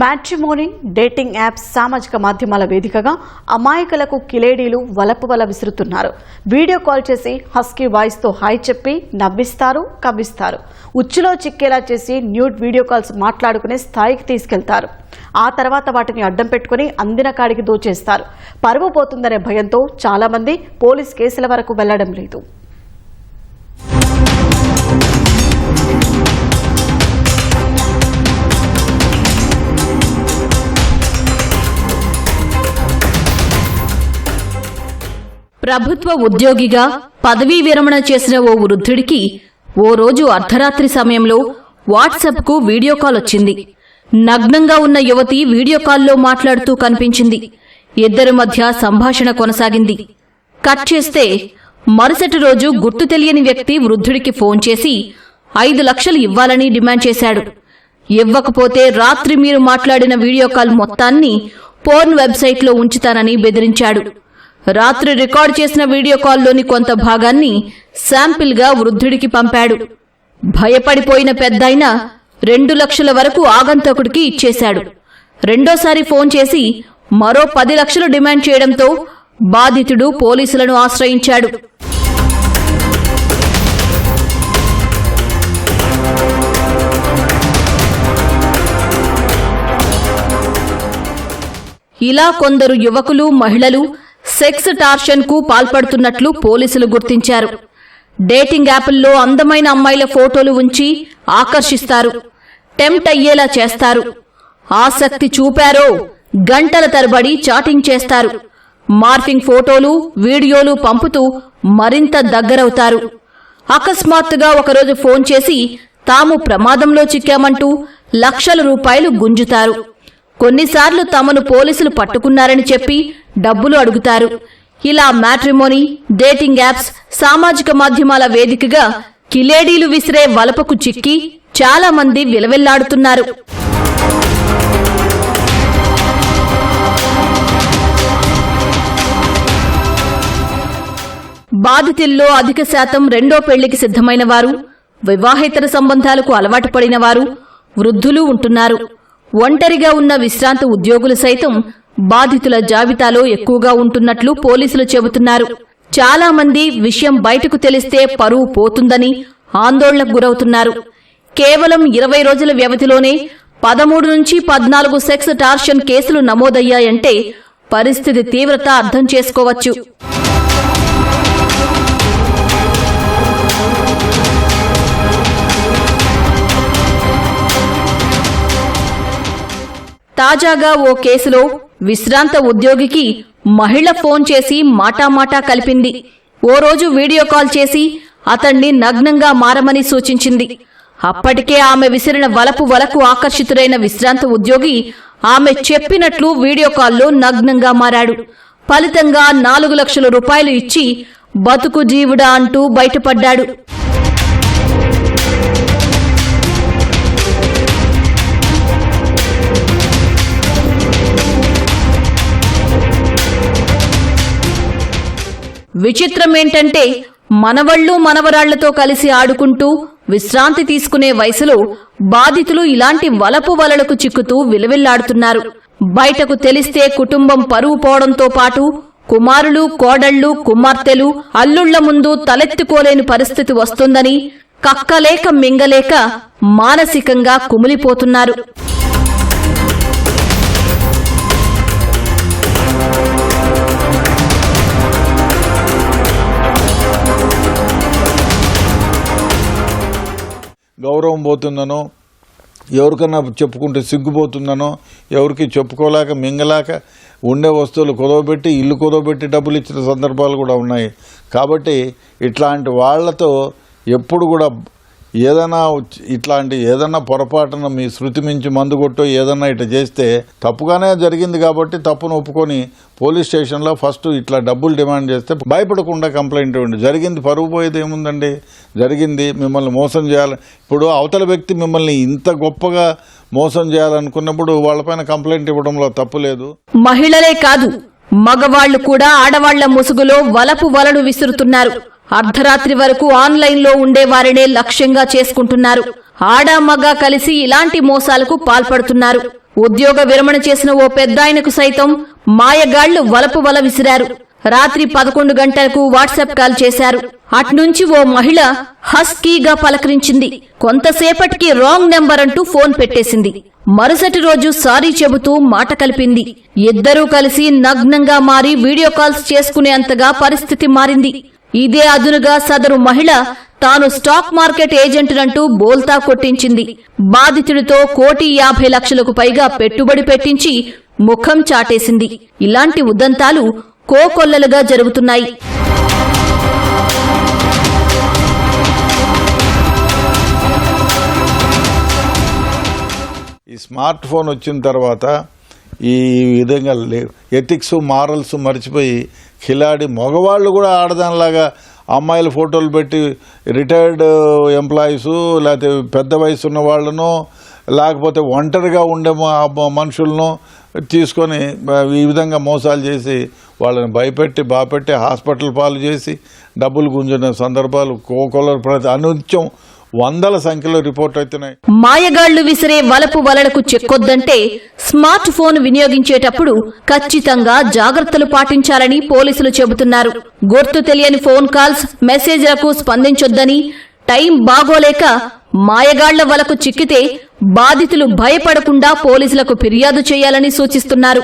Matrimony dating apps సామాజిక మాధ్యమాల వేదికగా అమాయకులకు కిలేడీలు వలపు వల విసురుతున్నారు. వీడియో కాల్ చేసి హస్కీ వాయిస్తో హాయ్ చెప్పి నవ్విస్తారు కవ్విస్తారు. ఉచ్చులో చిక్కేలా చేసి న్యూడ్ వీడియో కాల్స్ మాట్లాడుకునే స్థాయికి తీసుకెళ్తారు. ఆ తర్వాత వాటిని అడ్డం పెట్టుకుని అందిన కాడికి దోచేస్తారు. పరువు పోతుందనే భయంతో చాలామంది పోలీస్ కేసుల వరకు వెళ్ళడం లేదు. ప్రభుత్వ ఉద్యోగిగా పదవీ విరమణ చేసిన ఓ వృద్ధుడికి ఓ రోజు అర్ధరాత్రి సమయంలో వాట్సాప్కు వీడియో కాల్ వచ్చింది. నగ్నంగా ఉన్న యువతి వీడియో కాల్లో మాట్లాడుతూ కనిపించింది. ఇద్దరి మధ్య సంభాషణ కొనసాగింది. కట్ చేస్తే మరుసటి రోజు గుర్తు తెలియని వ్యక్తి వృద్ధుడికి ఫోన్ చేసి ఐదు లక్షలు ఇవ్వాలని డిమాండ్ చేశాడు. ఇవ్వకపోతే రాత్రి మీరు మాట్లాడిన వీడియో కాల్ మొత్తాన్ని పోర్న్ వెబ్సైట్లో ఉంచుతానని బెదిరించాడు. రాత్రి రికార్డ్ చేసిన వీడియో కాల్లోని కొంత భాగాన్ని శాంపిల్గా వృద్ధుడికి పంపాడు. భయపడిపోయిన పెద్దయిన రెండు లక్షల వరకు ఆగంతకుడికి ఇచ్చేశాడు. రెండోసారి ఫోన్ చేసి మరో పది లక్షలు డిమాండ్ చేయడంతో బాధితుడు పోలీసులను ఆశ్రయించాడు. ఇలా కొందరు యువకులు మహిళలు సెక్స్ టార్షన్కు పాల్పడుతున్నట్లు పోలీసులు గుర్తించారు. డేటింగ్ యాప్ల్లో అందమైన అమ్మాయిల ఫోటోలు ఉంచి ఆకర్షిస్తారు. టెంప్ట్ అయ్యేలా చేస్తారు. ఆసక్తి చూపారో గంటల తరబడి చాటింగ్ చేస్తారు. మార్ఫింగ్ ఫోటోలు వీడియోలు పంపుతూ మరింత దగ్గరవుతారు. అకస్మాత్తుగా ఒకరోజు ఫోన్ చేసి తాము ప్రమాదంలో చిక్కామంటూ లక్షల రూపాయలు గుంజుతారు. కొన్నిసార్లు తమను పోలీసులు పట్టుకున్నారని చెప్పి డబ్బులు అడుగుతారు. ఇలా మ్యాట్రిమోనీ డేటింగ్ యాప్స్ సామాజిక మాధ్యమాల వేదికగా కిలేడీలు విసిరే వలపకు చిక్కి చాలా మంది విలవెల్లాడుతున్నారు. బాధితుల్లో అధిక శాతం రెండో పెళ్ళికి సిద్ధమైన వారు వివాహేతర సంబంధాలకు అలవాటు పడిన వారు వృద్ధులు ఉంటున్నారు. ఒంటరిగా ఉన్న విశ్రాంత ఉద్యోగులు సైతం బాధితుల జాబితాలో ఎక్కువగా ఉంటున్నట్లు పోలీసులు చెబుతున్నారు. చాలా మంది విషయం బయటకు తెలిస్తే పరువు పోతుందని ఆందోళనకు గురవుతున్నారు. కేవలం ఇరవై రోజుల వ్యవధిలోనే పదమూడు నుంచి పద్నాలుగు సెక్స్ టార్షన్ కేసులు నమోదయ్యాయంటే పరిస్థితి తీవ్రత అర్థం చేసుకోవచ్చు. తాజాగా ఓ కేసులో విశ్రాంత ఉద్యోగికి మహిళ ఫోన్ చేసి మాటామాటా కలిపింది. ఓ రోజు వీడియో కాల్ చేసి అతణ్ణి నగ్నంగా మారమని సూచించింది. అప్పటికే ఆమె విసిరిన వలపు వలకు ఆకర్షితుడైన విశ్రాంత ఉద్యోగి ఆమె చెప్పినట్లు వీడియో కాల్లో నగ్నంగా మారాడు. ఫలితంగా నాలుగు లక్షల రూపాయలు ఇచ్చి బతుకు జీవుడా అంటూ బయటపడ్డాడు. విచిత్రం ఏంటంటే మనవళ్ళు మనవరాళ్ళతో కలిసి ఆడుకుంటూ విశ్రాంతి తీసుకునే వయసులో బాధితులు ఇలాంటి వలపు వలలకు చిక్కుతూ విలవిల్లాడుతున్నారు. బయటకు తెలిస్తే కుటుంబం పరువు పోవడంతో పాటు కుమారులు కోడళ్ళు కుమార్తెలు అల్లుళ్ళ ముందు తలెత్తుకోలేని పరిస్థితి వస్తుందని కక్కలేక మింగలేక మానసికంగా కుమిలిపోతున్నారు. గౌరవం పోతుందనో ఎవరికన్నా చెప్పుకుంటే సిగ్గుపోతుందనో ఎవరికి చెప్పుకోలేక మింగలేక ఉండే వస్తువులు కుదవబెట్టి ఇల్లు కుదవబెట్టి డబ్బులు ఇచ్చిన సందర్భాలు కూడా ఉన్నాయి. కాబట్టి ఇట్లాంటి వాళ్ళతో ఎప్పుడు కూడా ఏదైనా ఇట్లాంటి ఏదైనా పొరపాటున మీ శృతి మించి మందు కొట్టో ఏదన్నా ఇట్లా చేస్తే తప్పుగానే జరిగింది కాబట్టి తప్పును ఒప్పుకొని పోలీస్ స్టేషన్లో ఫస్ట్ ఇట్లా డబ్బులు డిమాండ్ చేస్తే భయపడకుండా కంప్లైంట్ ఇవ్వండి. జరిగింది పరుగు పోయేది ఏముందండి? జరిగింది మిమ్మల్ని మోసం చేయాలి ఇప్పుడు అవతల వ్యక్తి మిమ్మల్ని ఇంత గొప్పగా మోసం చేయాలనుకున్నప్పుడు వాళ్ళపైన కంప్లైంట్ ఇవ్వడంలో తప్పు లేదు. మహిళలే కాదు మగవాళ్ళు కూడా ఆడవాళ్ళ ముసుగులో వలపు వలడు విసురుతున్నారు. అర్ధరాత్రి వరకు ఆన్లైన్లో ఉండే వారినే లక్ష్యంగా చేసుకుంటున్నారు. ఆడ మగ కలిసి ఇలాంటి మోసాలకు పాల్పడుతున్నారు. ఉద్యోగ విరమణ చేసిన ఓ పెద్దాయనకు సైతం మాయగాళ్ళు వలపు వల విసిరారు. రాత్రి పదకొండు గంటలకు వాట్సాప్ కాల్ చేశారు. అట్నుంచి ఓ మహిళ హస్కీగా పలకరించింది. కొంతసేపటికి రాంగ్ నెంబర్ అంటూ ఫోన్ పెట్టేసింది. మరుసటి రోజు సారీ చెబుతూ మాట కలిపింది. ఇద్దరూ కలిసి నగ్నంగా మారి వీడియో కాల్స్ చేసుకునేంతగా పరిస్థితి మారింది. ఇదే అదునుగా సదరు మహిళ తాను స్టాక్ మార్కెట్ ఏజెంట్నంటూ బోల్తా కొట్టించింది. బాధితుడితో కోటి యాభై లక్షలకు పైగా పెట్టుబడి పెట్టించి ముఖం చాటేసింది. ఇలాంటి ఉదంతాలు కోకొల్లలుగా జరుగుతున్నాయి. ఈ స్మార్ట్ ఫోన్ వచ్చిన తర్వాత ఈ విధంగా ఎథిక్స్ మారల్స్ మర్చిపోయి కిలాడి మగవాళ్ళు కూడా ఆడదానిలాగా అమ్మాయిల ఫోటోలు పెట్టి రిటైర్డ్ ఎంప్లాయీస్ లేకపోతే పెద్ద వయసు ఉన్న వాళ్ళను లేకపోతే ఒంటరిగా ఉండే మనుషులను తీసుకొని ఈ విధంగా మోసాలు చేసి వాళ్ళని భయపెట్టి బాపెట్టి హాస్పిటల్ పాలు చేసి డబ్బులు గుంజిన సందర్భాలు కోకొల్లరు ప్రతి అనుత్యం వందల సంఖ్యలో రిపోర్ట్ అవుతున్నాయి. మాయగాళ్ళు విసిరే వలపు వలలకు చెక్కొద్దంటే స్మార్ట్ ఫోన్ వినియోగించేటప్పుడు ఖచ్చితంగా జాగ్రత్తలు పాటించాలని పోలీసులు చెబుతున్నారు. గుర్తు తెలియని ఫోన్ కాల్స్ మెసేజ్లకు స్పందించొద్దని టైం బాగోలేక మాయగాళ్ళ వలకు చిక్కితే బాధితులు భయపడకుండా పోలీసులకు ఫిర్యాదు చేయాలని సూచిస్తున్నారు.